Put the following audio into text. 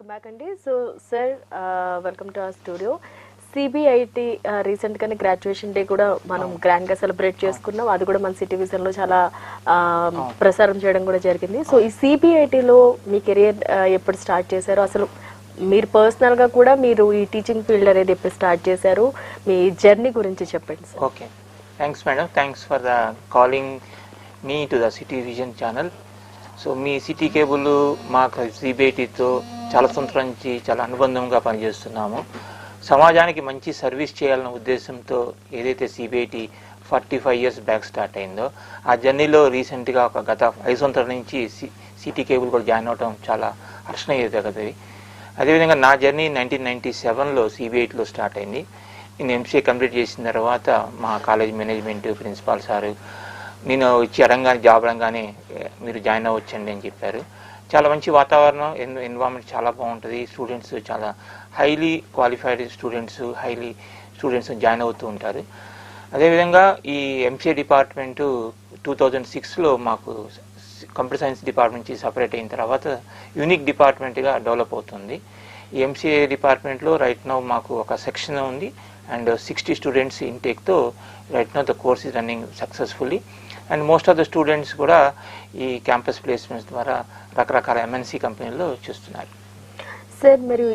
Back అండి so sir welcome to our studio CBIT రీసెంట్గానే graduation day కూడా మనం గ్రాండ్గా సెలబ్రేట్ చేసుకున్నాం. అది కూడా మన సిటీ విజన్లో చాలా ఆ, ప్రసారం చేయడం కూడా జరిగింది. సో ఈ సిబిఐటిలో మీ కెరియర్ ఎప్పుడు స్టార్ట్ చేశారు? అసలు మీరు పర్సనల్గా కూడా మీరు ఈ టీచింగ్ ఫీల్డ్ అనేది ఎప్పుడు స్టార్ట్ చేశారు? మీ జర్నీ గురించి చెప్పండి sir okay thanks madam thanks for the calling me to the City Vision channel so me city cable మాకు సిబిఐటితో చాలా సంవత్సరాల నుంచి చాలా అనుబంధంగా పనిచేస్తున్నాము. సమాజానికి మంచి సర్వీస్ చేయాలన్న ఉద్దేశంతో ఏదైతే CBIT forty five years back start అయిందో ఆ జర్నీలో రీసెంట్గా ఒక గత ఐదు సంవత్సరాల నుంచి సిటీ కేబుల్ కూడా జాయిన్ అవడం చాలా హర్షణీయతగది అదేవిధంగా నా జర్నీ నైన్టీన్ నైన్టీ సెవెన్లో సిబిఐటిలో స్టార్ట్ అయింది. నేను ఎంసీఏ కంప్లీట్ చేసిన తర్వాత మా కాలేజ్ మేనేజ్మెంట్ ప్రిన్సిపాల్ సారు నేను వచ్చి అడంగానే జాబ్ అడంగానే మీరు జాయిన్ అవ్వచ్చండి అని చెప్పారు. చాలా మంచి వాతావరణం ఎన్ ఎన్వైరన్మెంట్ చాలా బాగుంటుంది. స్టూడెంట్స్ చాలా highly qualified students highly students join అవుతూ ఉంటారు. అదేవిధంగా ఈ ఎంసీఏ డిపార్ట్మెంటు టూ థౌజండ్ సిక్స్లో మాకు కంప్యూటర్ సైన్స్ డిపార్ట్మెంట్ నుంచి సపరేట్ అయిన తర్వాత యూనిక్ డిపార్ట్మెంట్గా డెవలప్ అవుతుంది. ఈ ఎంసీఏ డిపార్ట్మెంట్లో రైట్ నౌ మాకు ఒక సెక్షన్ ఉంది and sixty students ఇంటేక్తో right now the course is running successfully and most of the students కూడా ఈ క్యాంపస్ ప్లేస్మెంట్స్ ద్వారా రకరకాల ఎంఎన్సీ కంపెనీల్లో చూస్తున్నారు. సార్ మరియు